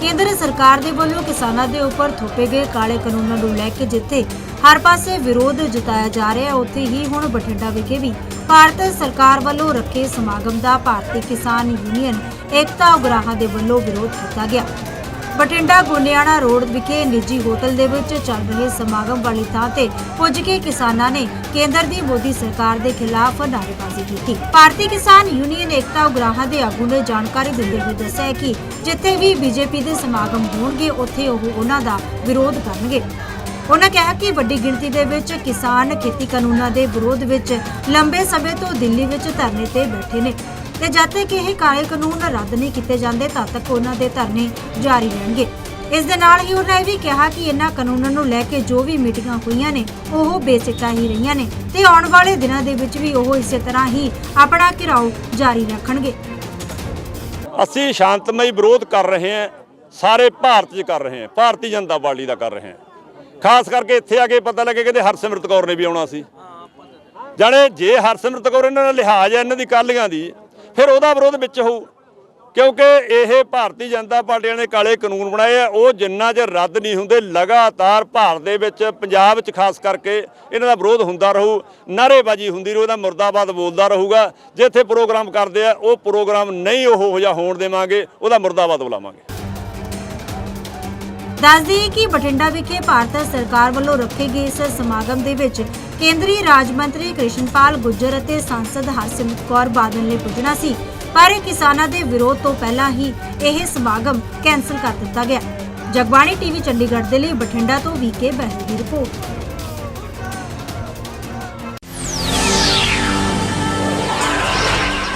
ਕੇਂਦਰ ਸਰਕਾਰ ਦੇ ਵੱਲੋਂ ਕਿਸਾਨਾਂ ਦੇ ਉੱਪਰ ਥੋਪੇ ਗਏ ਕਾਲੇ ਕਾਨੂੰਨਾਂ ਨੂੰ ਲੈ ਕੇ ਜਿੱਥੇ ਹਰ ਪਾਸੇ ਵਿਰੋਧ ਜਤਾਇਆ ਜਾ ਰਿਹਾ ਹੈ ਉੱਥੇ ਹੀ ਹੁਣ ਬਠਿੰਡਾ ਵਿਖੇ ਵੀ ਭਾਰਤ ਸਰਕਾਰ ਵੱਲੋਂ ਰੱਖੇ ਸਮਾਗਮ ਦਾ ਭਾਰਤੀ ਕਿਸਾਨ ਯੂਨੀਅਨ ਏਕਤਾ ਉਗਰਾਹਾਂ ਦੇ ਵੱਲੋਂ ਵਿਰੋਧ ਕੀਤਾ ਗਿਆ। ਬਠਿੰਡਾ ਗੋਨਿਆਣਾ ਰੋਡ ਵਿਖੇ ਨਿੱਜੀ ਹੋਟਲ ਦੇ ਵਿੱਚ ਚੱਲ ਰਹੇ ਸਮਾਗਮ ਵਾਲੀ ਥਾਂ ਤੇ ਪੁੱਜ ਕੇ ਕਿਸਾਨਾਂ ਨੇ ਕੇਂਦਰ ਦੀ ਮੋਦੀ ਸਰਕਾਰ ਦੇ ਖਿਲਾਫ ਨਾਅਰੇਬਾਜ਼ੀ ਕੀਤੀ। ਭਾਰਤੀ ਕਿਸਾਨ ਯੂਨੀਅਨ ਏਕਤਾ ਉਗਰਾਹਾਂ ਦੇ ਆਗੂ ਨੇ ਜਾਣਕਾਰੀ ਦਿੰਦੇ ਹੋਏ ਦੱਸਿਆ ਹੈ ਕਿ ਜਿੱਥੇ ਵੀ ਬੀਜੇਪੀ ਦੇ ਸਮਾਗਮ ਹੋਣਗੇ, ਉੱਥੇ ਉਹ ਉਹਨਾਂ ਦਾ ਵਿਰੋਧ ਕਰਨਗੇ। ਉਹਨਾਂ ਕਿਹਾ ਕਿ ਵੱਡੀ ਗਿਣਤੀ ਦੇ ਵਿੱਚ ਕਿਸਾਨ ਖੇਤੀ ਕਾਨੂੰਨਾਂ ਦੇ ਵਿਰੋਧ ਵਿੱਚ ਲੰਬੇ ਸਮੇਂ ਤੋਂ ਦਿੱਲੀ ਵਿੱਚ ਧਰਨੇ ਤੇ ਬੈਠੇ ਨੇ ਤੇ ਜਦ ਤੱਕ ਇਹ ਕਾਲੇ ਕਾਨੂੰਨ ਰੱਦ ਨਹੀਂ ਕੀਤੇ ਜਾਂਦੇ ਤਦ ਤੱਕ ਉਹਨਾਂ ਦੇ ਧਰਨੇ ਜਾਰੀ ਰਹਿਣਗੇ। ਇਸ ਦੇ ਨਾਲ ਹੀ ਉਹਨਾਂ ਇਹ ਵੀ ਕਿਹਾ ਕਿ ਇਹਨਾਂ ਕਾਨੂੰਨਾਂ ਨੂੰ ਲੈ ਕੇ ਜੋ ਵੀ ਮੀਟਿੰਗਾਂ ਹੋਈਆਂ ਨੇ, ਉਹ ਬੇਸਿੱਟਾ ਹੀ ਰਹੀਆਂ ਨੇ ਤੇ ਆਉਣ ਵਾਲੇ ਦਿਨਾਂ ਦੇ ਵਿੱਚ ਵੀ ਉਹ ਇਸੇ ਤਰ੍ਹਾਂ ਹੀ ਆਪਣਾ ਘਿਰਾਓ ਜਾਰੀ ਰੱਖਣਗੇ। ਅਸੀਂ ਸ਼ਾਂਤਮਈ ਵਿਰੋਧ ਕਰ ਰਹੇ ਹਾਂ, ਸਾਰੇ ਭਾਰਤ 'ਚ ਕਰ ਰਹੇ ਹਾਂ, ਭਾਰਤੀ ਜਨਤਾ ਪਾਰਟੀ ਦਾ ਕਰ ਰਹੇ ਹਾਂ। ਖਾਸ ਕਰਕੇ ਇੱਥੇ ਆ ਕੇ ਪਤਾ ਲੱਗੇ ਕਹਿੰਦੇ ਹਰਸਿਮਰਤ ਕੌਰ ਨੇ ਵੀ ਆਉਣਾ ਸੀ। ਜਾਣੇ ਜੇ ਹਰਸਿਮਰਤ ਕੌਰ ਇਹਨਾਂ ਦਾ ਲਿਹਾਜ਼ ਹੈ ਇਹਨਾਂ ਦੀ ਕਾਲੀਆਂ ਦੀ, ਫਿਰ ਉਹਦਾ ਵਿਰੋਧ ਵਿੱਚ ਹੋਊ। ਕਿਉਂਕਿ ਇਹ ਭਾਰਤੀ ਜਨਤਾ ਪਾਰਟੀ ਨੇ ਕਾਲੇ ਕਾਨੂੰਨ ਬਣਾਏ ਆ, ਉਹ ਜਿੰਨਾ ਚਿਰ ਰੱਦ ਨਹੀਂ ਹੁੰਦੇ, ਲਗਾਤਾਰ ਭਾਰਤ ਦੇ ਵਿੱਚ ਪੰਜਾਬ ਵਿੱਚ ਖਾਸ ਕਰਕੇ ਇਹਨਾਂ ਦਾ ਵਿਰੋਧ ਹੁੰਦਾ ਰਹੂ, ਨਾਅਰੇਬਾਜ਼ੀ ਹੁੰਦੀ ਰਹੂ, ਇਹਦਾ ਮੁਰਦਾਬਾਦ ਬੋਲਦਾ ਰਹੂਗਾ। ਜਿੱਥੇ ਪ੍ਰੋਗਰਾਮ ਕਰਦੇ ਆ, ਉਹ ਪ੍ਰੋਗਰਾਮ ਨਹੀਂ ਉਹ ਜਿਹਾ ਹੋਣ ਦੇਵਾਂਗੇ, ਉਹਦਾ ਮੁਰਦਾਬਾਦ ਬੁਲਾਵਾਂਗੇ। ਦੱਸ ਦਈਏ ਕਿ ਬਠਿੰਡਾ ਵਿਖੇ ਭਾਰਤ ਸਰਕਾਰ ਵੱਲੋਂ ਰੱਖੇ ਗਏ ਇਸ ਸਮਾਗਮ ਦੇ ਵਿੱਚ ਕੇਂਦਰੀ ਰਾਜ ਮੰਤਰੀ ਕ੍ਰਿਸ਼ਨਪਾਲ ਗੁੱਜਰ ਅਤੇ ਸੰਸਦ ਹਰਸਿਮਰਤ ਕੌਰ ਬਾਦਲ ਨੇ ਪੁੱਜਣਾ ਸੀ। ਪਰ ਕਿਸਾਨਾਂ ਦੇ ਵਿਰੋਧ ਤੋਂ ਪਹਿਲਾਂ ਹੀ ਇਹ ਸਮਾਗਮ ਕੈਂਸਲ ਕਰ ਦਿੱਤਾ ਗਿਆ। ਜਗਬਾਣੀ ਟੀਵੀ ਚੰਡੀਗੜ੍ਹ ਦੇ ਲਈ ਬਠਿੰਡਾ ਤੋਂ ਵੀਕੇ ਬਹਿਲ ਦੀ ਰਿਪੋਰਟ।